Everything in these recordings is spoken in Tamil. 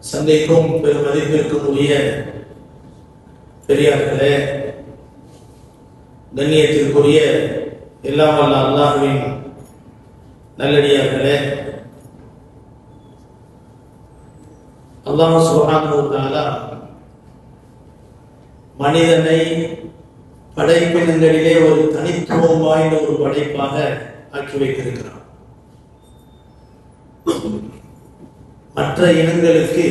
சந்தைக்கும் பெரும் மதிப்பிற்கும் உரிய பெரியார்களே கண்ணியத்திற்குரிய எல்லாம் வல்ல அல்லாஹுவின் நல்லடியார்களே. அல்லாஹ் சுப்ஹானஹு மனிதனை படைப்பினங்களிலே ஒரு தனித்துவம் வாய்ந்த ஒரு படைப்பாக ஆக்கி வைத்திருக்கிறான். மற்ற இனங்களுக்கு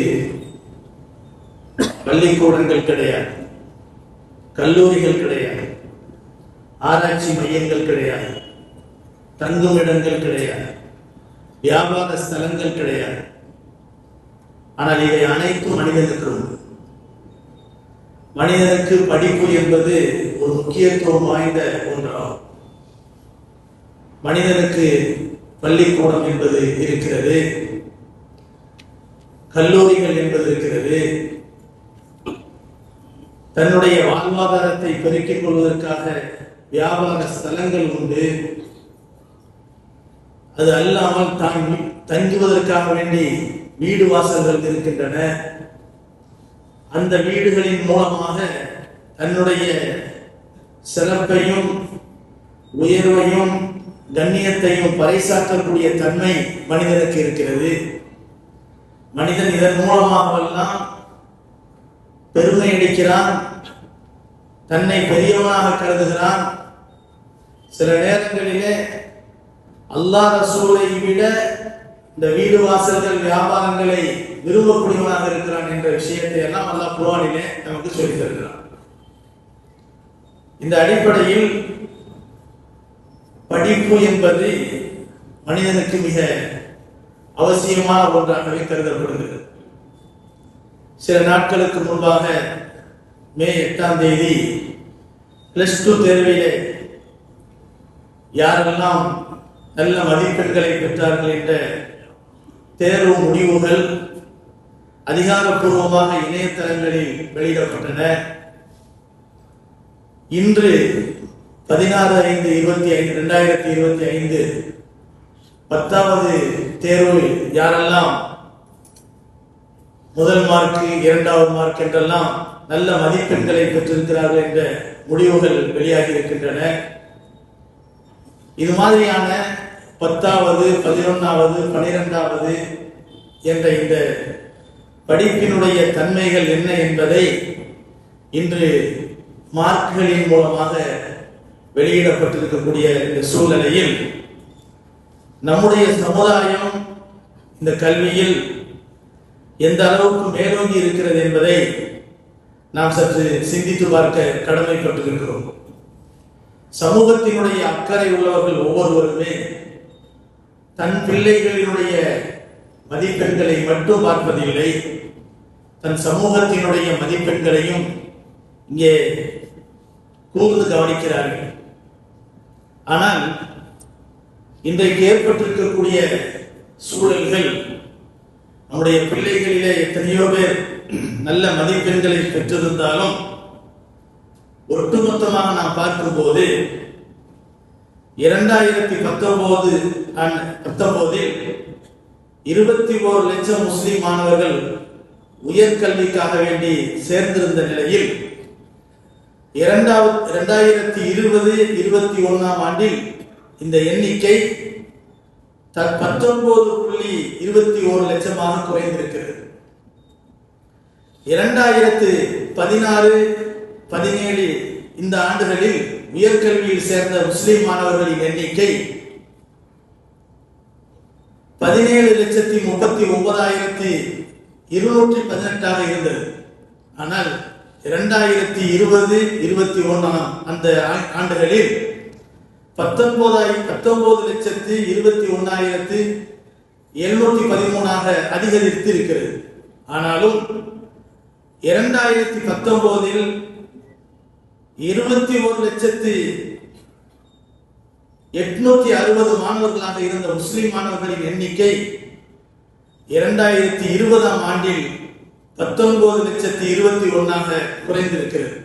பள்ளிக்கூடங்கள் கிடையாது கல்லூரிகள் கிடையாது ஆராய்ச்சி மையங்கள் கிடையாது தங்கும் இடங்கள் கிடையாது வியாபார ஸ்தலங்கள் கிடையாது. ஆனால் இவை அனைத்தும் மனிதனுக்கு உண்டு. மனிதனுக்கு படிப்பு என்பது ஒரு முக்கியத்துவம் வாய்ந்த ஒன்றாகும். மனிதனுக்கு பள்ளிக்கூடம் என்பது இருக்கிறது. கல்லூரிகள் என்பது இருக்கிறது. தன்னுடைய வாழ்வாதாரத்தை பெருக்கிக் கொள்வதற்காக வியாபார ஸ்தலங்கள் உண்டு. அது அல்லாமல் தான் தங்குவதற்காக வேண்டி வீடு வாசல்கள் இருக்கின்றன. அந்த வீடுகளின் மூலமாக தன்னுடைய சிறப்பையும் உயர்வையும் கண்ணியத்தையும் பறைசாற்றக்கூடிய தன்மை மனிதனுக்கு இருக்கிறது. மனிதன் இதன் மூலமாகவெல்லாம் பெருமை அடிக்கிறான் தன்னை பெரியவனாக கருதுகிறான். சில நேரங்களிலே அல்லாஹ் ரசூலை விட இந்த வீடு வாசல்கள் வியாபாரங்களை விரும்பக்கூடியவனாக இருக்கிறான் என்ற விஷயத்தை எல்லாம் அல்லாஹ் குரானிலே நமக்கு சொல்லித் தருகிறான். இந்த அடிப்படையில் படிப்பு என்பது மனிதனுக்கு மிக அவசியமான ஒன்றாகவே கருதப்படுகிறது. சில நாட்களுக்கு முன்பாக மே எட்டாம் தேதி பிளஸ் டூ தேர்விலே யாரெல்லாம் நல்ல மதிப்பெண்களை பெற்றார்கள் என்ற தேர்வு முடிவுகள் அதிகாரப்பூர்வமாக இணையதளங்களில் வெளியிடப்பட்டன. இன்று பதினாறு ஐந்து இருபத்தி ஐந்து ரெண்டாயிரத்தி இருபத்தி ஐந்து பத்தாவது தேர்வு யாரெல்லாம் முதல் மார்க் இரண்டாவது மார்க் என்றெல்லாம் நல்ல மதிப்பெண்களை பெற்றிருக்கிறார்கள் என்ற முடிவுகள் வெளியாகி இருக்கின்றன. இது மாதிரியான பத்தாவது பதினொன்றாவது பனிரெண்டாவது என்ற இந்த படிப்பினுடைய தன்மைகள் என்ன என்பதை இன்று மார்க்குகளின் மூலமாக வெளியிடப்பட்டிருக்கக்கூடிய இந்த சூழ்நிலையில் நம்முடைய சமுதாயம் இந்த கல்வியில் எந்த அளவுக்கு மேலோங்கி இருக்கிறது என்பதை நாம் சற்று சிந்தித்து பார்க்க கடமைப்பட்டிருக்கிறோம். சமூகத்தினுடைய அக்கறை உள்ளவர்கள் ஒவ்வொருவருமே தன் பிள்ளைகளினுடைய மதிப்பெண்களை மட்டும் பார்ப்பதில்லை தன் சமூகத்தினுடைய மதிப்பெண்களையும் இங்கே கூர்ந்து கவனிக்கிறார்கள். ஆனால் இன்றைக்கு ஏற்பட்டிருக்கக்கூடிய சூழல்கள் நம்முடைய பிள்ளைகளிலே எத்தனையோ பேர் நல்ல மதிப்பெண்களை பெற்றிருந்தாலும் ஒட்டுமொத்தமாக நாம் பார்க்கும்போது இரண்டாயிரத்தி பத்தொன்பது பத்தொன்பதில் இருபத்தி ஓரு லட்சம் முஸ்லிம் மாணவர்கள் உயர்கல்விக்காக வேண்டி சேர்ந்திருந்த நிலையில் இரண்டாவது இரண்டாயிரத்தி இருபது இருபத்தி ஒன்னாம் ஆண்டில் இந்த எண்ணிக்கை பத்தொன்பது புள்ளி இருபத்தி ஓரு லட்சமாக குறைந்திருக்கிறது. இரண்டாயிரத்து பதினாறு பதினேழு இந்த ஆண்டுகளில் உயர்கல்வியில் சேர்ந்த முஸ்லிம் மாணவர்களின் எண்ணிக்கை பதினேழு லட்சத்தி முப்பத்தி ஒன்பதாயிரத்தி இருநூற்றி பதினெட்டாக இருந்தது. ஆனால் இரண்டாயிரத்தி இருபது இருபத்தி ஒன்றாம் அந்த ஆண்டுகளில் பத்தொன்பதாய் பத்தொன்பது லட்சத்து இருபத்தி ஒன்னாயிரத்து எழுநூத்தி பதிமூணாக அதிகரித்து இருக்கிறது ஆனாலும் இரண்டாயிரத்தி பத்தொன்பதில் இருபத்தி ஒரு லட்சத்து எட்நூத்தி அறுபது மாணவர்களாக இருந்த முஸ்லிம் மாணவர்களின் எண்ணிக்கை இரண்டாயிரத்தி இருபதாம் ஆண்டில் பத்தொன்பது லட்சத்தி இருபத்தி ஒன்னாக குறைந்திருக்கிறது.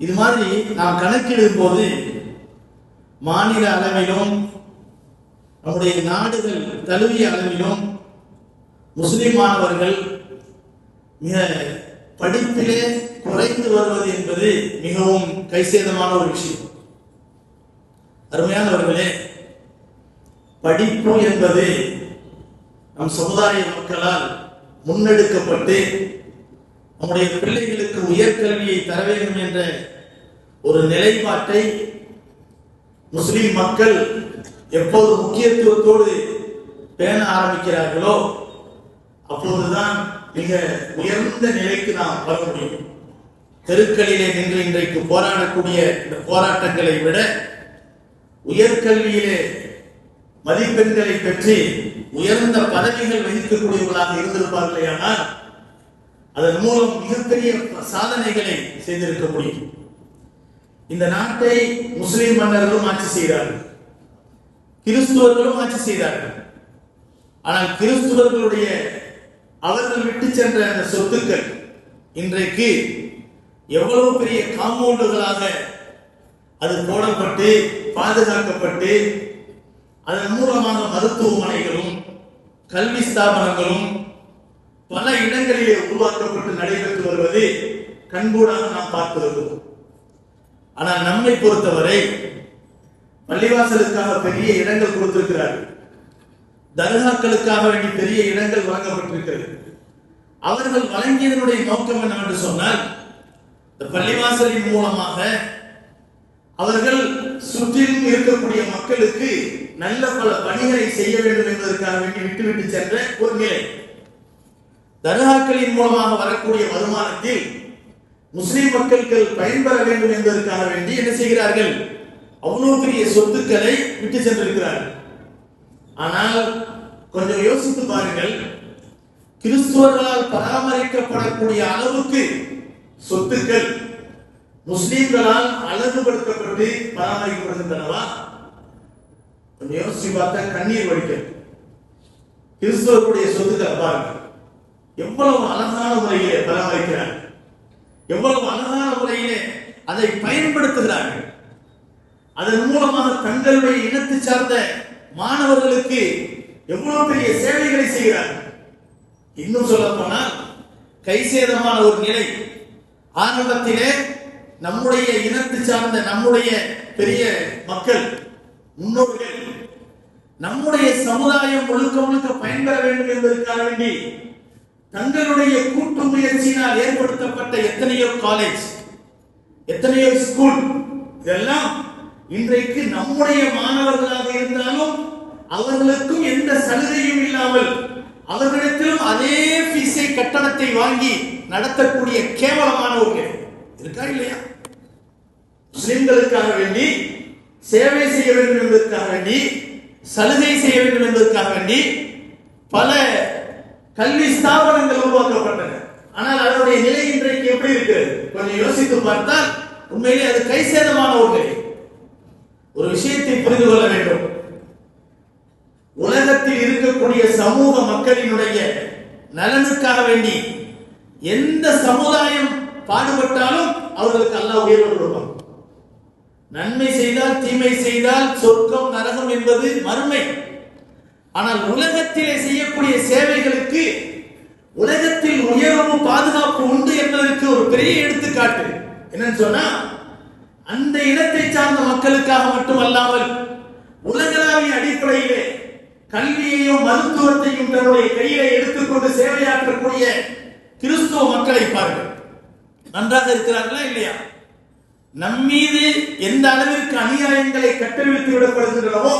இது மாதிரி நாம் கணக்கிடும் போது மாநில அளவிலும் நம்முடைய நாடுகள் தழுவிய அளவிலும் முஸ்லிம் மாணவர்கள் மிக படிப்பிலே குறைந்து வருவது என்பது மிகவும் கைசேதமான ஒரு விஷயம். அருமையானவர்களே படிப்பு என்பது நம் சமுதாய மக்களால் முன்னெடுக்கப்பட்டு நம்முடைய பிள்ளைகளுக்கு உயர்கல்வியை தர வேண்டும் என்ற ஒரு நிலைப்பாட்டை முஸ்லிம் மக்கள் எப்போது முக்கியத்துவத்தோடு பேண ஆரம்பிக்கிறார்களோ அப்போதுதான் மிக உயர்ந்த நிலைக்கு நாம் வர முடியும். தெருக்களிலே நின்று இன்றைக்கு போராடக்கூடிய இந்த போராட்டங்களை விட உயர்கல்வியிலே மதிப்பெண்களை பெற்று உயர்ந்த பதவிகள் வகிக்கக்கூடியவர்களாக இருந்திருப்பார்களே ஆனால் அதன் மூலம் மிகப்பெரிய சாதனைகளை செய்திருக்க முடியும். இந்த நாட்டை முஸ்லிம் மன்னர்களும் ஆட்சி செய்தார்கள். கிறிஸ்துவர்களும் ஆட்சி செய்தார்கள். ஆனால் கிறிஸ்துவர்களுடைய அவர்கள் விட்டு சென்ற அந்த சொத்துக்கள் இன்றைக்கு எவ்வளவு பெரிய காம்பவுண்டுகளாக அது போடப்பட்டு பாதுகாக்கப்பட்டு அதன் மூலமாக மருத்துவமனைகளும் கல்வி ஸ்தாபனங்களும் பல இடங்களிலே உருவாக்கப்பட்டு நடைபெற்று வருவது கண்கூடாக நாம் பார்த்து வருகிறோம் ஆனால் நம்மை பொறுத்தவரை பள்ளிவாசலுக்காக பெரிய இடங்கள் கொடுத்திருக்கிறார்கள் தர்காக்களுக்காக வேண்டி பெரிய இடங்கள் வழங்கப்பட்டிருக்கிறது. அவர்கள் வழங்கியதனுடைய நோக்கம் என்னவென்று சொன்னால் இந்த பள்ளிவாசலின் மூலமாக அவர்கள் சுற்றிலும் இருக்கக்கூடிய மக்களுக்கு நல்ல பல பணிகளை செய்ய வேண்டும் என்பதற்காக வேண்டி விட்டுவிட்டு சென்ற ஒரு நிலை. தர்காக்களின் மூலமாக வரக்கூடிய வருமானத்தில் முஸ்லிம் மக்கள்கள் பயன்பெற வேண்டும் என்பதற்காக வேண்டி என்ன செய்கிறார்கள்? அவ்வளவு பெரிய சொத்துக்களை விட்டு சென்றிருக்கிறார்கள். ஆனால் கொஞ்சம் யோசித்து பாருங்கள் கிறிஸ்துவர்களால் பராமரிக்கப்படக்கூடிய அளவுக்கு சொத்துக்கள் முஸ்லிம்களால் அழகுபடுத்தப்பட்டு பராமரிக்கப்படுகின்றனவா? கொஞ்சம் யோசிச்சு பார்த்தா கண்ணீர் வடிக்கிறது கிறிஸ்துவர்களுடைய சொத்துக்களை பாருங்கள். எவ்வளவு அழகான முறையிலே பராமரிக்கிறார்கள். எவ்வளவு அழகான முறையிலே அதை பயன்படுத்துகிறார்கள். அதன் மூலமாக தங்களுடைய இனத்தை சார்ந்த மாணவர்களுக்கு எவ்வளவு பெரிய சேவைகளை செய்கிறார்கள். இன்னும் சொல்ல போனால் கைசேதமான ஒரு நிலை. ஆரம்பத்திலே நம்முடைய இனத்தை சார்ந்த நம்முடைய பெரிய மக்கள் முன்னோர்கள் நம்முடைய சமுதாயம் முழுக்க முழுக்க பயன்பெற வேண்டும் என்பதற்காக வேண்டி தங்களுடைய கூட்டு முயற்சியினால் ஏற்படுத்தப்பட்ட எத்தனையோ காலேஜ் எத்தனையோ ஸ்கூல் இதெல்லாம் இன்றைக்கு நம்முடைய மாணவர்களாக இருந்தாலும் அவர்களுக்கும் எந்த சலுகையும் இல்லாமல் அவர்களிடத்திலும் அதே பீஸை கட்டணத்தை வாங்கி நடத்தக்கூடிய கேவலமான ஒரு நிலை இருக்கா இல்லையா? முஸ்லிம்களுக்காக வேண்டி சேவை செய்ய வேண்டும் என்பதற்காக வேண்டி சலுகை செய்ய வேண்டும் என்பதற்காக வேண்டி பல கல்வி ஸ்தாபனங்கள் உருவாக்கப்பட்டன. ஆனால் அதனுடைய நிலை இன்றைக்கு எப்படி இருக்கு? கொஞ்சம் யோசித்து பார்த்தால் உண்மையிலே அது கைசேதமான ஒரு நிலை. ஒரு விஷயத்தை புரிந்து கொள்ள வேண்டும். உலகத்தில் இருக்கக்கூடிய சமூக மக்களினுடைய நலனுக்காக வேண்டி எந்த சமுதாயம் பாடுபட்டாலும் அவர்களுக்கு அல்ல உயர்வு கொடுப்பான். நன்மை செய்தால் தீமை செய்தால் சொர்க்கம் நரகம் என்பது மறுமை. ஆனால் உலகத்திலே செய்யக்கூடிய சேவைகளுக்கு உலகத்தில் உயர்வும் பாதுகாப்பு உண்டு என்பதற்கு ஒரு பெரிய எடுத்துக்காட்டு. என்னன்னு சொன்னா அந்த இனத்தை சார்ந்த மக்களுக்காக மட்டுமல்லாமல் உலகளாவிய அடிப்படையிலே கல்வியையும் மருத்துவத்தையும் தன்னுடைய கையில எடுத்துக்கொண்டு சேவையாற்றக்கூடிய கிறிஸ்துவ மக்களை பாருங்கள். நன்றாக இருக்கிறார்களா இல்லையா? நம்மீது எந்த அளவிற்கு அநியாயங்களை கட்டவிழ்த்து விடப்படுகின்றனவோ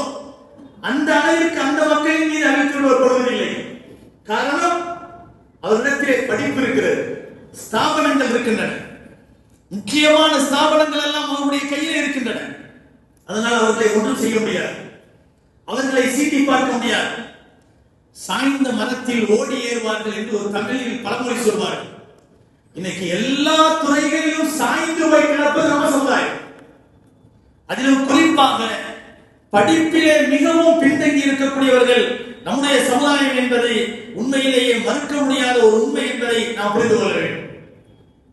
அந்த அளவிற்கு அந்த மக்களின் மீது அழித்து விடப்படுவதில்லை காரணம் அவரிடத்திலே படிப்பு இருக்கிறது ஸ்தாபனங்கள் இருக்கின்றன. முக்கியமான ஸ்தாபனங்கள் எல்லாம் அவருடைய கையில் இருக்கின்றன. அதனால் அவர்களை ஒன்றும் செய்ய முடியாது. அவர்களை சீட்டி பார்க்க முடியாது. சாய்ந்த மரத்தில் ஓடி ஏறுவார்கள் என்று ஒரு தமிழில் பழமொழி சொல்வார்கள். இன்னைக்கு எல்லா துறைகளிலும் சாய்ந்து போய் கிடப்பது நம்ம சமுதாயம். அதிலும் குறிப்பாக படிப்பிலே மிகவும் பின்தங்கி இருக்கக்கூடியவர்கள் நம்முடைய சமுதாயம் என்பதை உண்மையிலேயே மறுக்க முடியாத ஒரு உண்மை என்பதை நாம் புரிந்து கொள்ள வேண்டும்.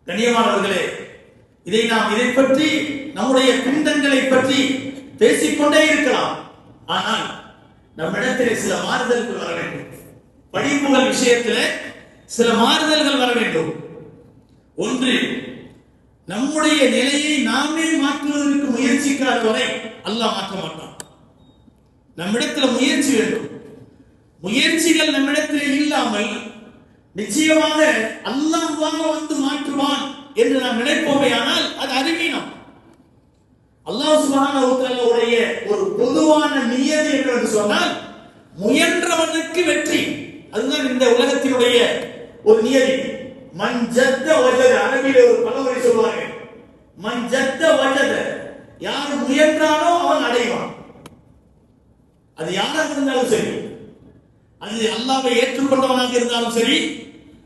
கண்ணியமானவர்களே இதை நாம் இதை பற்றி நம்முடைய பின்தங்களை பற்றி பேசிக்கொண்டே இருக்கலாம். ஆனால் நம்மிடத்தில் சில மாறுதல்கள் வர வேண்டும். படிப்புகள் விஷயத்தில் சில மாறுதல்கள் வர வேண்டும். ஒன்று நம்முடைய நிலையை நாமே மாற்றுவதற்கு முயற்சிக்காத வரை அல்லாஹ் மாற்ற மாட்டான். நம்மிடத்துல முயற்சி வேண்டும். முயற்சிகள் நம்மிடத்தில் இல்லாமல் நிச்சயமாக அல்லாஹ் வந்து மாற்றுவான் என்று நாம் நினைப்போமே ஆனால் அது அறிவீனம் அல்லாஹ் சுப்ஹானஹு ஒரு பொதுவான நியதி என்று சொன்னால் முயன்றவனுக்கு வெற்றி. அதுதான் இந்த உலகத்தினுடைய ஒரு நியதி. மஞ்சத்த ஜத்த வஜத அரபியில ஒரு பலமுறை சொல்லுவாங்க மஞ்சத்த ஜத்த வஜத. யார் முயன்றானோ அவன் அடைவான். அது யாராக இருந்தாலும் சரி. அது அல்லாவை ஏற்றுக்கொண்டவனாக இருந்தாலும் சரி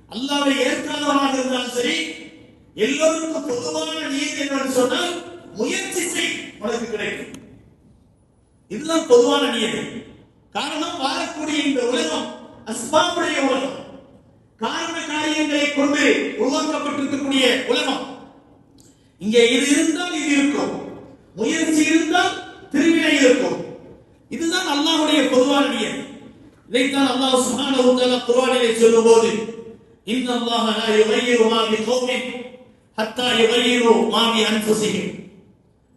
அல்லாவை ஏற்காதவனாக இருந்தாலும் சரி எல்லோருக்கும் பொதுவான நீதி என்னன்னு சொன்னால் முயற்சி செய் உனக்கு கிடைக்கும். இதுதான் பொதுவான நியதி காரணம் வாழக்கூடிய இந்த உலகம் அஸ்பாவுடைய உலகம். காரண காரியங்களை கொண்டு உருவாக்கப்பட்டிருக்கக்கூடிய உலகம். இங்கே இது இருந்தால் இது இருக்கும். முயற்சி இருந்தால் திருவினை இருக்கும். இதுதான் அல்லாஹுடைய பொதுவான நியதி. இதைத்தான் அல்லாஹ் சுஹான வ தஆலா குர்ஆனிலே சொல்லும்போது இன்ன அல்லாஹ லா யுகையிரு மா பிகௌமின் ஹத்தா யுகையிரு மா பி அன்ஃபுஸிஹிம்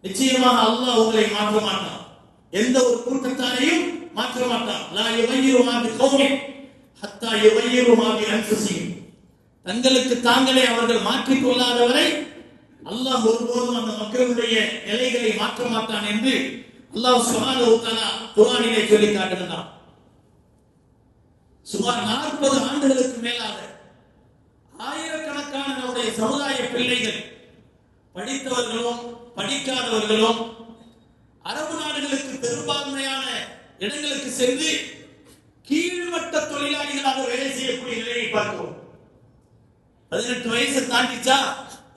நிச்சயமாக அல்லாஹ் உங்களை மாற்ற மாட்டான். எந்த ஒரு கூட்டத்தாரையும் மாற்ற மாட்டான். லா யுகையிரு மா பிகௌமின் ஹத்தா யுகையிரு மா பி அன்ஃபுஸிஹிம் தங்களுக்கு தாங்களே அவர்கள் மாற்றிக் கொள்ளாதவரை அல்லாஹ் ஒருபோதும் அந்த மக்களுடைய நிலைகளை மாற்ற மாட்டான் என்று அல்லாஹ் சுப்ஹானஹு வ குர்ஆனிலே சொல்லி காட்டுகிறான் சுமார் நாற்பது ஆண்டுகளுக்கு மேலாக ஆயிரக்கணக்கான நம்முடைய சமுதாய பிள்ளைகள் படித்தவர்களும் படிக்காதவர்களும் அரபு நாடுகளுக்கு பெரும்பான்மையான இடங்களுக்கு சென்று கீழ்மட்ட தொழிலாளிகளாக வேலை செய்யக்கூடிய நிலையை பார்க்கிறோம் பதினெட்டு வயசு தாண்டிச்சா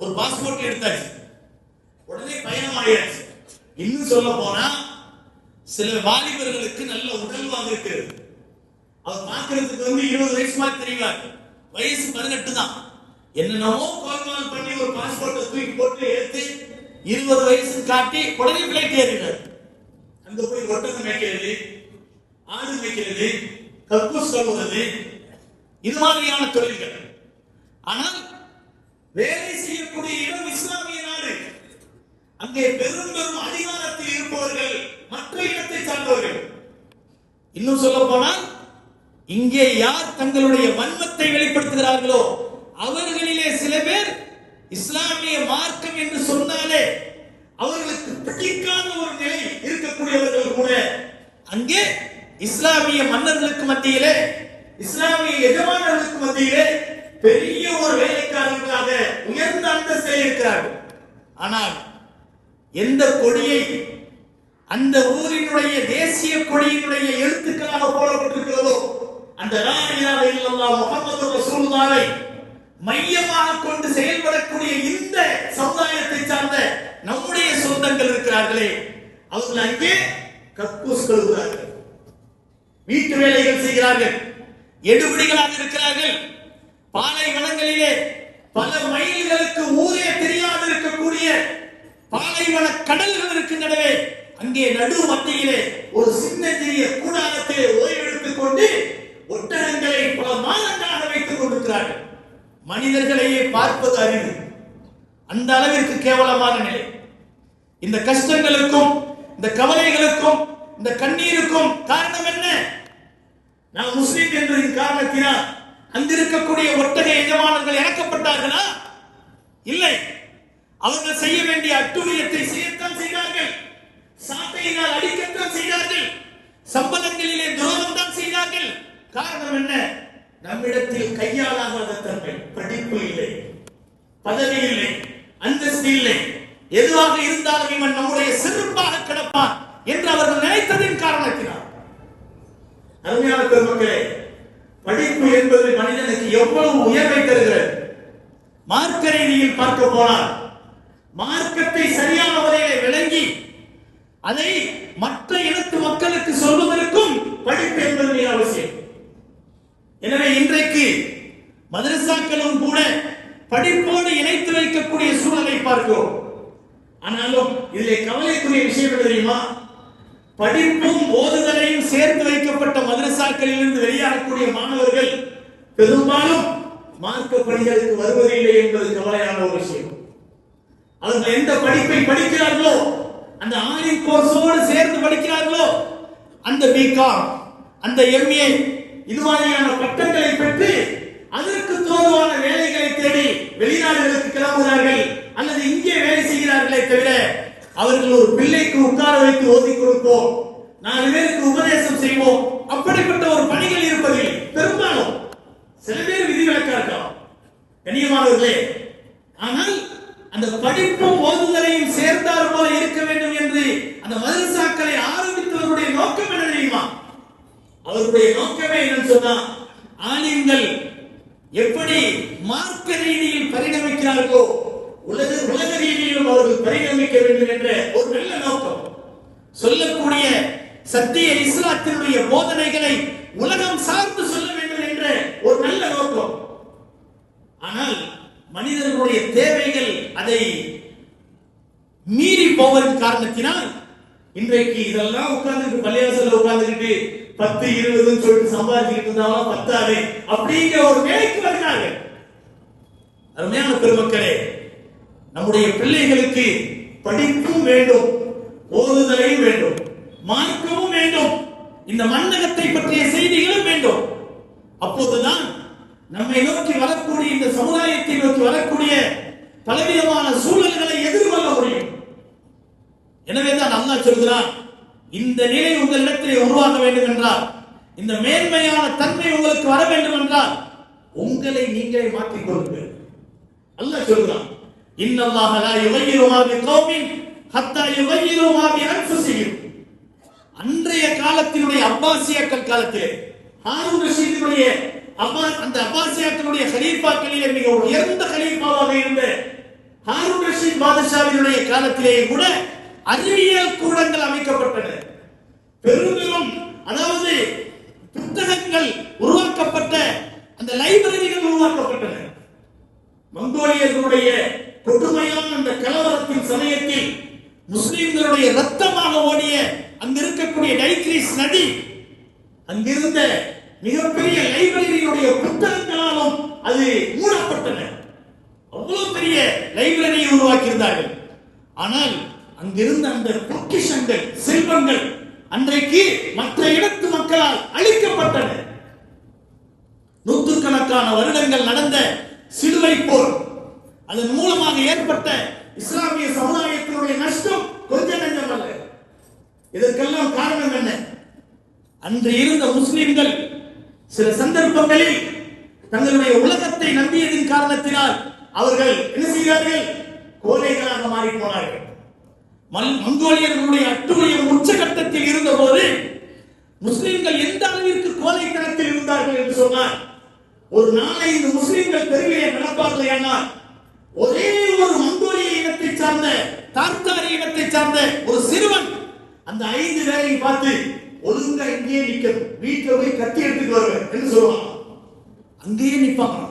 ஒரு பாஸ்போர்ட் எடுத்தாச்சு. உடனே பயணம் ஆயாச்சு இன்னும் சொல்ல போனா சில வாலிபர்களுக்கு நல்ல உடல்வாக இருக்கிறது. அவர் பார்க்கிறதுக்கு வந்து இருபது வயசு மாதிரி தெரிவார் வயசு பதினெட்டு தான். என்னென்னமோ கோல்மால் பண்ணி ஒரு பாஸ்போர்ட்டை தூக்கி போட்டு ஏற்றி இருபது வயசு காட்டி உடனே பிளைட் ஏறினார் அங்க போய் ஒட்டகம் மேய்க்கிறது ஆடு மேய்க்கிறது கற்பூஸ் கழுவுறது இது மாதிரியான தொழில்கள். ஆனால் வேலை செய்யக்கூடிய இடம் இஸ்லாமிய நாடு. அங்கே பெரும் பெரும் அதிகாரத்தில் இருப்பவர்கள் மற்ற இடத்தை சார்ந்தவர்கள். இன்னும் சொல்ல போனால் இங்கே யார் தங்களுடைய வன்மத்தை வெளிப்படுத்துகிறார்களோ அவர்களிலே சில பேர் இஸ்லாமிய மார்க்கம் என்று சொன்னாலே அவர்களுக்கு பிடிக்காத ஒரு நிலை இருக்கக்கூடியவர்கள் கூட அங்கே இஸ்லாமிய மன்னர்களுக்கு மத்தியிலே இஸ்லாமிய எஜமானர்களுக்கு மத்தியிலே பெரிய ஒரு வேலைக்காரர்களாக உயர்ந்த அந்தஸ்தில் இருக்கிறார்கள். ஆனால் எந்த கொடியை அந்த ஊரினுடைய தேசிய கொடியினுடைய எழுத்துக்களாக போடப்பட்டிருக்கிறதோ அந்த லா இலாஹ இல்லல்லாஹ் முஹம்மது மையமாக கொண்டு செயல்படக்கூடிய இந்த சமுதாயத்தை சார்ந்த நம்முடைய சொந்தங்கள் இருக்கிறார்களே அவர்கள் அங்கே கக்கூஸ் கழுவுகிறார்கள். வீட்டு வேலைகள் செய்கிறார்கள். எடுபடிகளாக இருக்கிறார்கள். பாலைவனங்களிலே பல மைல்களுக்கு ஊர் நடு மத்தியிலே ஒரு சின்ன சிறிய கூடாரத்தை ஓய்வெடுத்துக் கொண்டு ஒட்டகங்களை பல மாதங்களாக வைத்துக் கொண்டிருக்கிறார்கள். மனிதர்களையே பார்ப்பது அறிவு அந்த அளவிற்கு கேவலமான நிலை. இந்த கஷ்டங்களுக்கும் இந்த கவலைகளுக்கும் இந்த கண்ணீருக்கும் காரணம் என்ன? நான் முஸ்லீம் என்பதின் காரணத்தினால் அங்கு இருக்கக்கூடிய ஒட்டக எஜமானர்கள் இறக்கப்பட்டார்களா? இல்லை. அவர்கள் செய்ய வேண்டிய அட்டுழியத்தை செய்யத்தான் செய்தார்கள். சாட்டையினால் அடிக்கத்தான் செய்தார்கள். சம்பதங்களிலே துரோகம் தான் செய்தார்கள். காரணம் என்ன? நம்மிடத்தில் கையாளாகாத தன்மை படிப்பு இல்லை பதவி இல்லை அந்தஸ்து இல்லை. எதுவாக இருந்தாலும் இவன் நம்முடைய செருப்பாக கிடப்பான் என்று அவர்கள் நினைத்ததின் காரணத்தினால். அருமையான பெருமக்களே படிப்பு என்பது மனிதனுக்கு எவ்வளவு உயர்வை தருகிறது. மார்க்க ரீதியில் பார்க்க போனால் மார்க்கத்தை சரியான முறையில் விளங்கி அதை மற்ற இனத்து மக்களுக்கு சொல்வதற்கும் படிப்பு என்பது மிக அவசியம். எனவே இன்றைக்கு மதரசாக்களும் கூட படிப்போடு இணைத்து வைக்கக்கூடிய சூழலை பார்க்கிறோம். ஆனாலும் இதிலே கவலைக்குரிய விஷயம் தெரியுமா? படிப்பும் ஓதுதலையும் சேர்த்து வைக்கப்பட்ட மதரசாக்களில் இருந்து வெளியாகக்கூடிய மாணவர்கள் பெரும்பாலும் மார்க்க பணிகளுக்கு வருவதில்லை என்பது கவலையான ஒரு விஷயம். அவர்கள் எந்த படிப்பை படிக்கிறார்களோ அந்த ஆலிம் கோர்ஸோடு சேர்ந்து படிக்கிறார்களோ அந்த பிகாம் அந்த எம்ஏ இது மாதிரியான பட்டங்களை பெற்று அதற்கு தோதுவான வேலைகளை தேடி வெளிநாடுகளுக்கு கிளம்புகிறார்கள் அல்லது இங்கே வேலை செய்கிறார்களே தவிர அவர்கள் ஒரு பிள்ளைக்கு உட்கார வைத்து ஓதி கொடுப்போம் நாலு பேருக்கு உபதேசம் செய்வோம். அப்படிப்பட்ட ஒரு பணிகள் இருப்பதில்லை பெரும்பாலும் சில பேர் விதிவிலக்கா இருக்கலாம். கண்ணியமானவர்களே ஆனால் அந்த படிப்பும் ஓதுதலையும் சேர்ந்தார் போல இருக்க வேண்டும் என்று அந்த மதரசாக்களை ஆரம்பித்தவருடைய நோக்கம் என்ன தெரியுமா? அவருடைய நோக்கமே என்னன்னு சொன்னா ஆலிம்கள் எப்படி மார்க்க ரீதியில் பரிணமிக்கிறார்களோ உலக உலக ரீதியிலும் அவர்கள் பரிணமிக்க வேண்டும் என்ற ஒரு நல்ல நோக்கம். சொல்லக்கூடிய சத்திய இஸ்லாத்தினுடைய போதனைகளை உலகம் சார்ந்து சொல்ல வேண்டும் என்ற ஒரு நல்ல நோக்கம். ஆனால் மனிதர்களுடைய தேவைகள் அதை மீறி போவதன் காரணத்தினால் இன்றைக்கு இதெல்லாம் உட்கார்ந்துட்டு பள்ளியாசல உட்கார்ந்துக்கிட்டு பத்து இருபதுன்னு சொல்லிட்டு சம்பாதிச்சுட்டு இருந்தாலும் பத்தாது. அப்படிங்கிற ஒரு வேலைக்கு வருகிறாங்க அருமையான பெருமக்களே நம்முடைய பிள்ளைகளுக்கு படிப்பும் வேண்டும் ஓதுதலையும் வேண்டும் மார்க்கமும் வேண்டும் இந்த மன்னகத்தை பற்றிய செய்திகளும் வேண்டும். அப்போதுதான் நம்மை நோக்கி வரக்கூடிய இந்த சமுதாயத்தை நோக்கி வரக்கூடிய பலவிதமான சூழல்களை எதிர்கொள்ள முடியும். எனவே தான் அல்லாஹ் சொல்கிறான் இந்த நிலை உங்களிடத்திலே உருவாக வேண்டும் என்றால் இந்த மேன்மையான தன்மை உங்களுக்கு வர வேண்டும் என்றால் உங்களை நீங்களே மாற்றிக் கொள்ளுங்கள். அல்லாஹ் சொல்கிறான் இன்னல்லாஹ லா யுகையிரு மா பிகௌமின் ஹத்தா யுகையிரு மா பி அன்றைய காலத்தினுடைய அப்பாசியக்கள் காலத்திலே ஹாரூன் ரஷீதினுடைய அப்பா அந்த அப்பாசியாக்களுடைய ஹலீஃபாக்களிலே மிக உயர்ந்த ஹலீஃபாவாக இருந்த ஹாரூன் ரஷீத் பாதுஷாவினுடைய காலத்திலேயே கூட அறிவியல் கூடங்கள் அமைக்கப்பட்டன பெரும்பாலும் அதாவது புத்தகங்கள் உருவாக்கப்பட்ட அந்த லைப்ரரிகள் உருவாக்கப்பட்டன மங்கோலியர்களுடைய கொடுமையான அந்த கலவரத்தின் சமயத்தில் முஸ்லிம்களுடைய ரத்தமாக ஓடிய அங்க இருக்கக்கூடிய டைக்ரிஸ் நதி அங்கிருந்த மிகப்பெரிய லைப்ரரியினுடைய புத்தகங்களாலும் அது மூடப்பட்டன அவ்வளவு பெரிய லைப்ரரியை உருவாக்கியிருந்தார்கள் ஆனால் அங்கிருந்த அந்த பொக்கிஷங்கள் செல்வங்கள் அன்றைக்கு மற்ற இடத்து மக்களால் அழிக்கப்பட்டன நூற்றுக்கணக்கான வருடங்கள் நடந்த சிலுவை போர் அதன் மூலமாக ஏற்பட்ட இஸ்லாமிய சமுதாயத்தினுடைய நஷ்டம் கொஞ்ச நஞ்சம் அல்ல இதற்கெல்லாம் காரணம் என்ன அன்று இருந்த முஸ்லிம்கள் சில சந்தர்ப்பங்களில் தங்களுடைய உலகத்தை நம்பியதின் காரணத்தினால் அவர்கள் என்ன செய்தார்கள் கோழைகளாக மாறி போனார்கள் மங்கோலியர்களுடைய அட்டுழியம் உச்சகட்டத்தில் இருந்தபோது முஸ்லிம்கள் எந்த அளவிற்கு கோலைத்தனத்தில் இருந்தார்கள் என்று சொன்னார். ஒரு நாளை இந்த முஸ்லிம்கள் தெருவிலே நடப்பார்களேயானால் ஒரே ஒரு மங்கோலிய இனத்தை சார்ந்த தார்த்தாரி இனத்தை சார்ந்த ஒரு சிறுவன் அந்த ஐந்து வேலையை பார்த்து ஒழுங்கா இங்கேயே நிக்கணும். வீட்டுல போய் கத்தி எடுத்துட்டு வருவேன் என்று சொல்லுவான். அங்கேயே நிப்பாங்க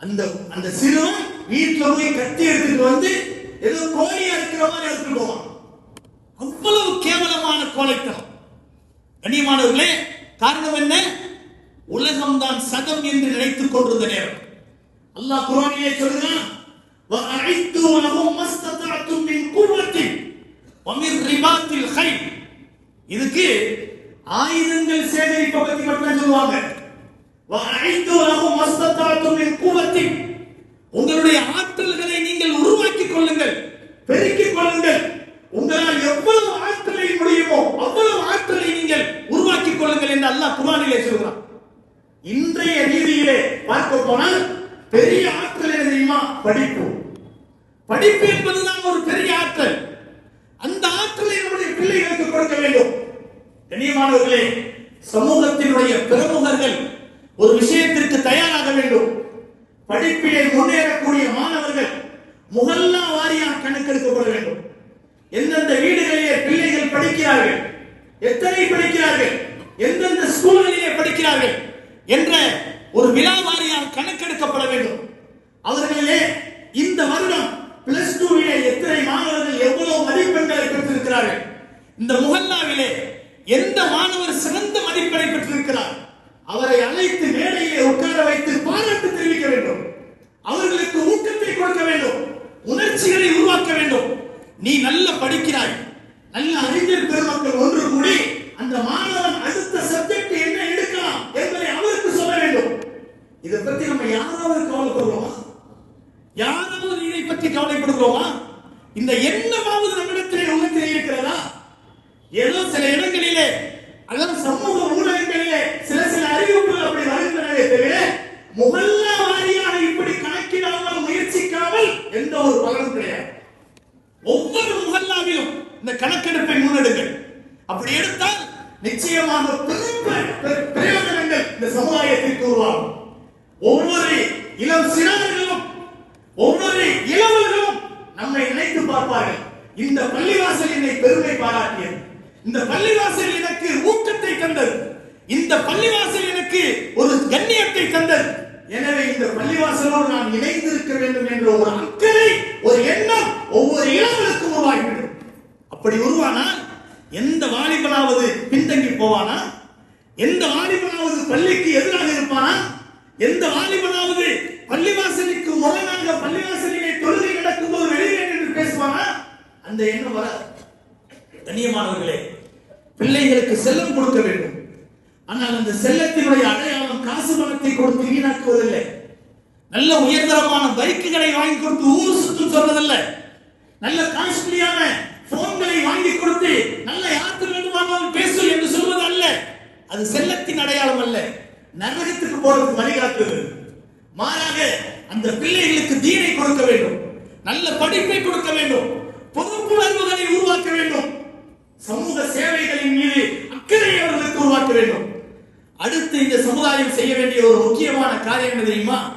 அந்த அந்த சிறுவன் வீட்டுல போய் கத்தி எடுத்துட்டு வந்து ஏதோ கோழியா இருக்கிற மாதிரி எடுத்துட்டு போவான் அவ்வளவு கேவலமான கோழைத்தனம் கண்ணியமானவர்களே காரணம் என்ன உலகம்தான் சதம் என்று நினைத்துக் கொண்டிருந்த நேரம் அல்லாஹ் குர்ஆனிலே சொல்கிறான் وَأَعِدُّوا لَهُم مَّا اسْتَطَعْتُم مِّن قُوَّةٍ وَمِن رِّبَاطِ الْخَيْلِ இதுக்கு ஆயுதங்கள் சேகரிப்பை பத்தி மட்டும் சொல்லுவாங்க وَأَعِدُّوا لَهُم مَّا اسْتَطَعْتُم مِّن قُوَّةٍ அல்லாஹ் குர்ஆனிலே சொல்கிறான் இன்றைய ரீதியிலே பார்க்க போனால் பெரிய ஆற்றல் என்ன தெரியுமா? படிப்பு. படிப்பு என்பதுதான் ஒரு பெரிய ஆற்றல். அந்த ஆற்றலை நம்முடைய பிள்ளைகளுக்கு கொடுக்க வேண்டும். கண்ணியமானவர்களே சமூகத்தினுடைய பிரமுகர்கள் ஒரு விஷயத்திற்கு தயாராக வேண்டும். படிப்பிலே முன்னேறக்கூடிய மாணவர்கள் முகல்லா வாரியாக கணக்கெடுக்கப்பட வேண்டும் எந்தெந்த வீடுகளிலே பிள்ளைகள் படிக்கிறார்கள் எத்தனை படிக்கிறார்கள் எந்தெந்த ஸ்கூல்களிலே படிக்கிறார்கள் என்ற ஒரு விழா வாரியாக கணக்கெடுக்கப்பட வேண்டும் அவர்களிலே இந்த வருடம் பிளஸ் டூவிலே எத்தனை மாணவர்கள் எவ்வளவு மதிப்பெண்களை பெற்றிருக்கிறார்கள் இந்த முகல்லாவிலே எந்த மாணவர் சிறந்த மதிப்பெண்ணை பெற்றிருக்கிறார்? அவரை அழைத்து மேடையிலே உட்கார வைத்து பாராட்டு தெரிவிக்க வேண்டும். அவர்களுக்கு ஊக்கத்தை கொடுக்க வேண்டும். உணர்ச்சிகளை உருவாக்க வேண்டும். நீ நல்ல படிக்கிறாய். நல்ல அறிஞர் பெருமக்கள் ஒன்று கூடி அந்த மாணவன் அடுத்த சப்ஜெக்ட் என்ன எடுக்கலாம் என்பதை அவருக்கு சொல்ல வேண்டும். இதை பத்தி நம்ம யாராவது கவலைப்படுறோமா யாராவது இதை பற்றி கவலைப்படுகிறோமா? இந்த எண்ணமாவது நம்மிடத்திலே உலகத்திலே இருக்கிறதா? ஏதோ சில இடங்களிலே அல்லது சமூக ஊடகங்களிலே சில சில அறிவிப்புகள் அப்படி வருகின்றன தவிர முகல்லா வாரியாக இப்படி கணக்கிடாமல் முயற்சிக்காமல் எந்த ஒரு பலனும் கிடையாது. ஒவ்வொரு முகல்லாவிலும் இந்த கணக்கெடுப்பை முன்னெடுங்கள். அப்படி எடுத்தால் நிச்சயமாக பிரயோஜனங்கள் இந்த சமுதாயத்திற்கு உருவாகும். ஒவ்வொரு இளம் சிறார்களும் ஒவ்வொரு இளவர்களும் நம்மை நினைத்து பார்ப்பார்கள். இந்த பள்ளிவாசல் என்னை பெருமை பாராட்டியது இந்த பள்ளிவாசல் எனக்கு ஊக்கத்தை தந்தது. இந்த பள்ளிவாசல் எனக்கு ஒரு கண்ணியத்தை தந்தது. எனவே இந்த பள்ளிவாசலோடு நான் இணைந்திருக்க வேண்டும் என்ற ஒரு அக்கறை ஒரு எண்ணம் ஒவ்வொரு இளவலுக்கும் உருவாகிவிடும். அப்படி உருவானால் எந்த வாலிபனாவது பின்தங்கி போவானா? எந்த வாலிபனாவது பள்ளிக்கு எதிராக இருப்பானா? எந்த வாலிபனாவது பள்ளிவாசலுக்கு முரணாக பள்ளிவாசலிலே தொழுகை நடக்கும்போது வெளியே என்று பேசுவானா? அந்த எண்ணம் வர கண்ணியமானவர்களே பிள்ளைகளுக்கு செல்லம் கொடுக்க வேண்டும். ஆனால் அந்த செல்லத்தினுடைய அடையாளம் காசு பணத்தை கொடுத்து வீணாக்குவதில்லை. நல்ல உயர்தரமான பைக்குகளை வாங்கி கொடுத்து ஊர் சுத்தம் சொல்வதில்லை. நல்ல காஸ்ட்லியான போன்களை வாங்கி கொடுத்து நல்ல யாத்திரை வேண்டுமானாலும் பேசு என்று சொல்வது அல்ல. அது செல்லத்தின் அடையாளம் அல்ல. நரகத்துக்கு போறதுக்கு வழிகாட்டுவது. மாறாக அந்த பிள்ளைகளுக்கு தீனை கொடுக்க வேண்டும். நல்ல படிப்பை கொடுக்க வேண்டும். பொறுப்புணர்வுகளை உருவாக்க வேண்டும். சமூக சேவைகளின் மீது அக்கறை அவர்களுக்கு உருவாக்க வேண்டும். அடுத்து இந்த சமுதாயம் செய்ய வேண்டிய ஒரு முக்கியமான காரியம் என்ன தெரியுமா?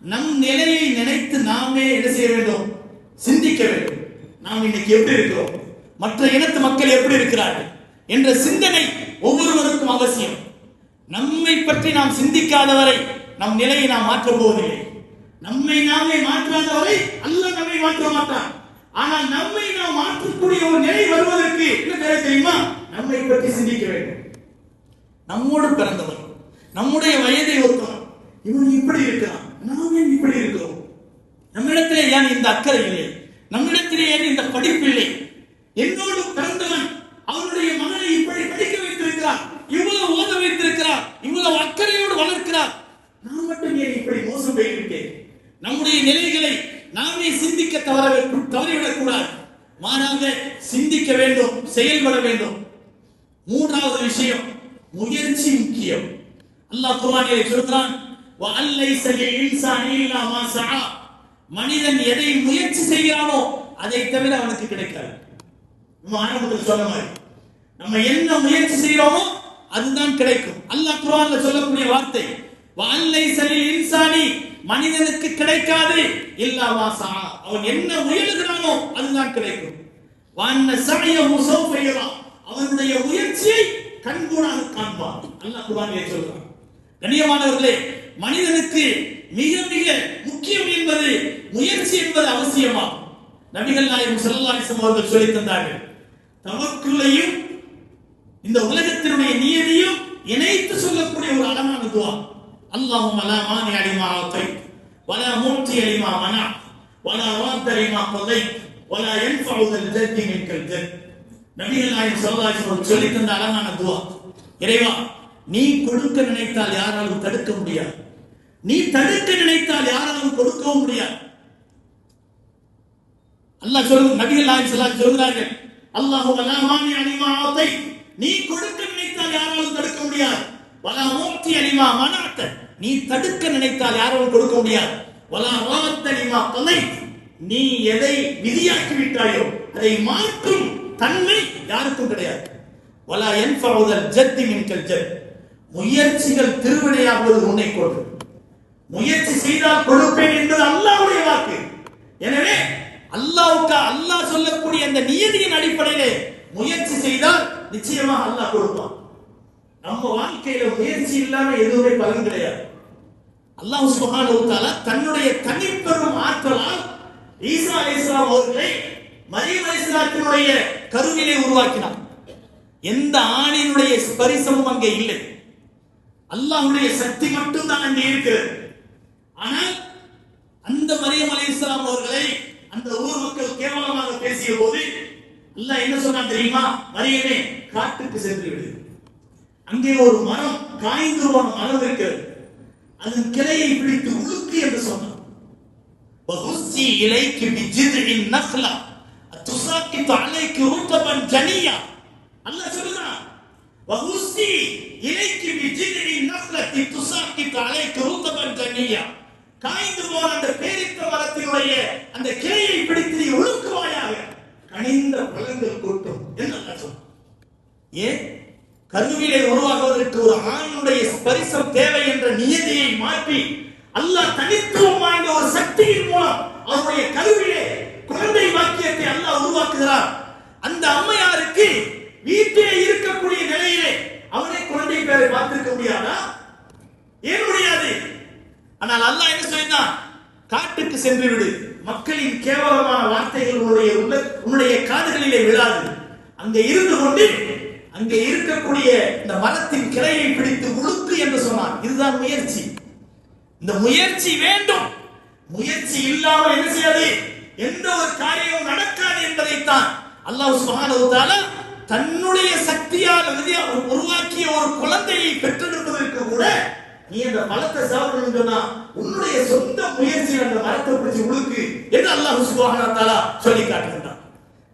நம் நிலையை நினைத்து நாமே என்ன செய்ய வேண்டும்? சிந்திக்க வேண்டும். நாம் இன்னைக்கு எப்படி இருக்கிறோம்? மற்ற இனத்து மக்கள் எப்படி இருக்கிறார்கள்? என்ற சிந்தனை ஒவ்வொருவருக்கும் அவசியம். நம்மை பற்றி நாம் சிந்திக்காதவரை நம் நிலையை நாம் மாற்றப் போவதில்லை. நம்மை நாமே மாற்றாதவரை அல்ல நம்மை மாற்ற மாட்டான் ஆனால் நம்மை நாம் மாற்றக்கூடிய ஒரு நிலை வருவதற்கு என்ன தேவை தெரியுமா? நம்மை பற்றி சிந்திக்க வேண்டும். நம்மோடு பிறந்தவர் நம்முடைய வயதை ஒருத்தவர் இவன் இப்படி இருக்கிறான் நாம் ஏன் இப்படி இருக்கிறோம்? நம்மிடத்திலே ஏன் இந்த அக்கறை இல்லை? நம்மிடத்திலே ஏன் இந்த படிப்பு இல்லை? என்னோடு பிறந்தவன் அவனுடைய மகனை இப்படி படிக்க வைத்திருக்கிறார் இவ்வளவு ஓத வைத்திருக்கிறார் இவ்வளவு அக்கறையோடு வளர்க்கிறார் நான் மட்டும் ஏன் இப்படி மோசம் போயிருக்கேன் நம்முடைய நிலைகளை நாமே சிந்திக்க தவற தவறிவிடக் கூடாது மாறாக சிந்திக்க வேண்டும் செயல்பட வேண்டும் மூன்றாவது விஷயம் முயற்சி முக்கியம் அல்லாஹ் குர்ஆனிலே சொல்கிறான் வஅல்லைஸ லில்-இன்சானி இல்லா மனிதன் எதை முயற்சி செய்கிறானோ அதை தவிர அவனுக்கு கிடைக்காது. நம்ம ஆரம்பத்தில் சொன்ன மாதிரி நம்ம என்ன முயற்சி செய்கிறோமோ அதுதான் கிடைக்கும். அல்லாஹ் குரான்ல சொல்லக்கூடிய வார்த்தை வஅல்லைஸ லில்-இன்சானி மனிதனுக்கு கிடைக்காது. இல்லா வாசா அவன் என்ன முயலுகிறானோ அதுதான் கிடைக்கும். வான்ன சமய முசோ யரா அவனுடைய முயற்சியை கண்கூடாக காண்பான். அல்லாஹ் குர்ஆனிலே சொல்றான். கண்ணியமானவர்களே மனிதனுக்கு மிக மிக முக்கியம் என்பது முயற்சி என்பது அவசியமா நபிகள் நாயகம் செல்லாசம் அவர்கள் சொல்லித் தந்தார்கள் தமக்குள்ளையும் இந்த உலகத்தினுடைய நியதியும் இணைத்து சொல்லக்கூடிய ஒரு அழகான துவா. அல்லாஹும் லா மானி அடிமா ஆத்தை வலா மூர்த்தி அடிமா மனா வலா ராத்த கொலை வலா யன்ஃபஉல் ஜத்தி நிற்கிறது நபிகள் நாயகம் செல்லாசம் அலைஹி சொல்லித் தந்த அழகான துவா. இறைவா நீ கொடுக்க நினைத்தால் யாராலும் தடுக்க முடியாது. நீ தடுக்க நினைத்தால் யாராலும் கொடுக்கவும் முடியாது. அல்லாஹ் சொல்லு நபிகள் நாயகம் ஸல்லல்லாஹு சொல்கிறார்கள் அல்லாஹ் லா மானி அலிமா ஆத்தை நீ கொடுக்க நினைத்தால் யாராலும் தடுக்க முடியாது. வலா மூர்த்தி அலிமா மனாத்த. நீ தடுக்க நினைத்தால் யாராலும் கொடுக்க முடியாது. வலா வாத்த அலிமா கொலை நீ எதை விதியாக்கி விட்டாயோ அதை மாற்றும் தன்மை யாருக்கும் கிடையாது. வலா யன்ஃபஉல் ஜத்தி மின்கல் ஜத். முயற்சிகள் திருவினையாகுவது உன்னை கொண்டு முயற்சி செய்தால் கொடுப்பேன் என்பது அல்லாவுடைய வாக்கு. எனவே அல்லாவுக்கு அல்லாஹ் சொல்லக்கூடிய அந்த நியதியின் அடிப்படையிலே முயற்சி செய்தால் நிச்சயமா அல்லாஹ் கொடுப்பான். நம்ம வாழ்க்கையில முயற்சி இல்லாம எதுவுமே பலன் கிடையாது. அல்லாஹ் சுப்ஹானஹு தன்னுடைய தனிப்பெரும் ஆற்றலால் ஈசா அலைஹிஸ்ஸலாம் அவர்களை மரியம் அலைஹிஸ்ஸலாத்தினுடைய கருவிலே உருவாக்கினார். எந்த ஆணினுடைய ஸ்பரிசமும் அங்கே இல்லை. அல்லாஹுடைய சக்தி மட்டும் தான் அங்கே இருக்கு ஆனால் அந்த மரியம் அலி இஸ்லாம் அவர்களை அந்த ஊர் மக்கள் கேவலமாக பேசிய போது அல்லாஹ் என்ன சொன்னா தெரியுமா? மரியமே காட்டுக்கு சென்று விடு. அங்கே ஒரு மரம் காய்ந்து போன மரம் இருக்கு அதன் கிளையை பிடித்து உழுக்கு என்று சொன்னான். பகுசி இலைக்கு பிஜிதின் நக்லா. துசாக்கி தலைக்கு ரூபன் ஜனியா. அல்ல சொல்லுங்க وهزي إليك بجذع النخلة تساقط عليك رطبا جنيا காய்ந்து போன அந்த பேரித்த மரத்தினுடைய அந்த கிளையை பிடித்து நீ ஒழுக்குவாயாக கனிந்த பழங்கள் கொட்டும் என்று அல்லாஹ் சொன்னான் ஏன் கருவிலே உருவாகுவதற்கு ஒரு ஆணுடைய ஸ்பரிசம் தேவை என்ற நியதியை மாற்றி அல்லாஹ் தனித்துவம் வாய்ந்த ஒரு சக்தியின் மூலம் அவருடைய கருவிலே குழந்தை வாக்கியத்தை அல்லாஹ் உருவாக்குகிறார் அந்த அம்மையாருக்கு வீட்டிலே இருக்கக்கூடிய நிலையிலே அவனே குழந்தை பேரை பார்த்திருக்க முடியாதா? ஏன் முடியாது? ஆனால் அல்லாஹ் என்ன சொன்னான் காட்டுக்கு சென்று விடு. மக்களின் கேவலமான வார்த்தைகள் உன்னுடைய உள்ள உன்னுடைய காதுகளிலே விழாது. அங்கே இருந்து கொண்டு அங்கே இருக்கக்கூடிய இந்த மரத்தின் கிளையை பிடித்து உழுக்கு என்று சொன்னான். இதுதான் முயற்சி. இந்த முயற்சி வேண்டும். முயற்சி இல்லாமல் என்ன செய்யாது? எந்த ஒரு காரியமும் நடக்காது என்பதைத்தான் அல்லாஹ் சுப்ஹானஹு தன்னுடைய சக்தியால் உருவாக்கிய ஒரு குழந்தையை பெற்றெடுப்பதற்கு கூட நீ அந்த பழத்தை சாப்பிடணும் சொன்னா உன்னுடைய சொந்த முயற்சி அந்த மரத்தை பிடிச்சி உழுக்கு என்று அல்லாஹ் சுப்ஹானஹு சொல்லி காட்டுகின்றான்.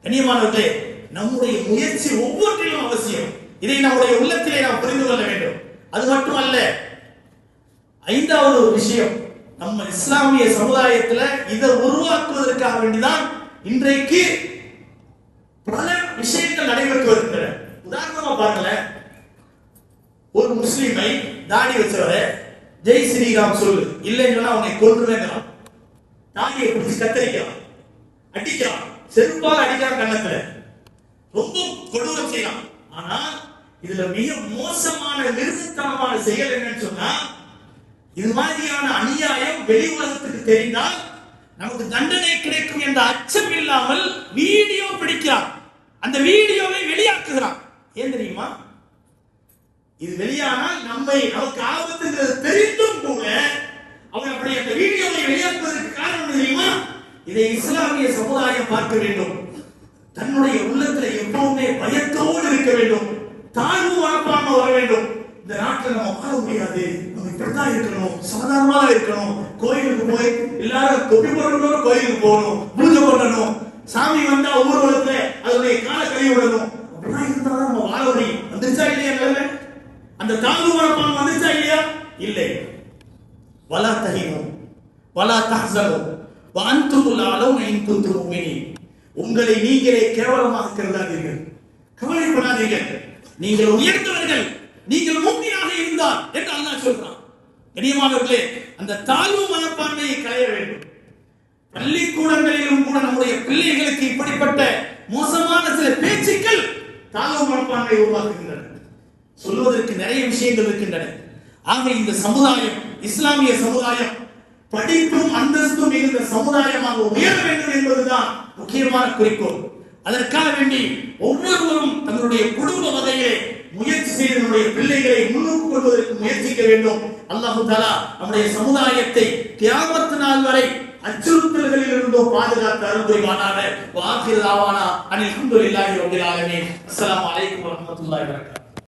கண்ணியமானவர்களே நம்முடைய முயற்சி ஒவ்வொன்றிலும் அவசியம். இதை நம்முடைய உள்ளத்திலே நாம் புரிந்து கொள்ள வேண்டும். அது மட்டுமல்ல ஐந்தாவது ஒரு விஷயம் நம்ம இஸ்லாமிய சமுதாயத்துல இதை உருவாக்குவதற்காக வேண்டிதான் இன்றைக்கு பல விஷயங்கள் நடைபெற்று வருகின்றன. உதாரணமா பாருங்களேன். ஒரு முஸ்லீமை தாடி வச்சவரை ஜெய் ஸ்ரீராம் சொல்லு. இல்லைன்னு சொன்னா உன்னை கொன்றுவேங்கிறான் தாடியை பிடிச்சி கத்தரிக்கிறான். அடிக்கிறான். செருப்பால் அடிக்கிறான் கண்ணத்துல ரொம்ப கொடூரம் செய்யலாம் ஆனா இதுல மிக மோசமான நிறுத்தனமான செயல் என்னன்னு சொன்னா இது மாதிரியான அநியாயம் வெளி உலகத்துக்கு தெரிந்தால் நமக்கு தண்டனை கிடைக்கும் என்ற அச்சம் இல்லாமல் வீடியோ பிடிக்கிறான். அந்த வீடியோவை வெளியாக்குகிறான். ஏன் தெரியுமா? இது வெளியானால் நம்மை நமக்கு ஆபத்துங்கிறது தெரிந்தும் கூட அவன் அப்படி அந்த வீடியோவை வெளியாக்குவதற்கு காரணம் தெரியுமா? இதை இஸ்லாமிய சமுதாயம் பார்க்க வேண்டும். தன்னுடைய உள்ளத்துல எப்பவுமே பயத்தோடு இருக்க வேண்டும். தாழ்வு வளர்ப்பாம வர வேண்டும். இந்த நாட்டில் நம்ம வாழ முடியாது. நம்ம இப்படித்தான் இருக்கணும். சாதாரணமாக இருக்கணும். கோயிலுக்கு போய் எல்லாரும் தொப்பி போடணும் கோயிலுக்கு போகணும். பூஜை பண்ணணும். சாமி வந்தா ஊர்வலத்துல அதனுடைய கால கழிவு விடணும். அப்படிலாம் இருந்தாலும் நம்ம வாழ முடியும். வந்துருச்சா இல்லையா நிலைமை அந்த தாழ்வு மனப்பான் வந்துருச்சா இல்லையா? இல்லை. வலா தகினும் வலா தஹ்சனும் வஅன்துல் அளவு இன் குன்தும் உங்களை நீங்களே கேவலமாக கருதாதீர்கள். கவலைப்படாதீர்கள். நீங்கள் உயர்ந்தவர்கள். நீங்கள் மூமியாக இருந்தால் என்று அல்லாஹ் சொல்றான். கனியமானவர்களே அந்த தாழ்வு மனப்பான்மையை களைய வேண்டும். பள்ளிக்கூடங்களிலும் கூட நம்முடைய பிள்ளைகளுக்கு இப்படிப்பட்ட மோசமான சில பேச்சுக்கள் தாழ்வு மனப்பான்மை உருவாக்குகின்றன. சொல்வதற்கு நிறைய விஷயங்கள் இருக்கின்றன. ஆக இந்த சமுதாயம் இஸ்லாமிய சமுதாயம் படிப்பும் அந்தஸ்தும் இருந்த சமுதாயமாக உயர வேண்டும் என்பதுதான் முக்கியமான குறிக்கோள். அதற்காக வேண்டி ஒவ்வொருவரும் தங்களுடைய குடும்ப வகையிலே முயற்சி செய்து நம்முடைய பிள்ளைகளை முன்னுக்கு கொள்வதற்கு முயற்சிக்க வேண்டும். அல்லாஹு தாலா நம்முடைய சமுதாயத்தை தியாகத்து நாள் வரை அச்சுறுத்தல்களில் இருந்தோ பாதுகாத்து அருள்புரிவானாக வாக்கில் ஆவானா? அனில் அல்ஹம்துலில்லாஹி ரபில் ஆலமீன். அஸ்ஸலாமு அலைக்கும் வரஹ்மத்துல்லாஹி வரகாத்துஹு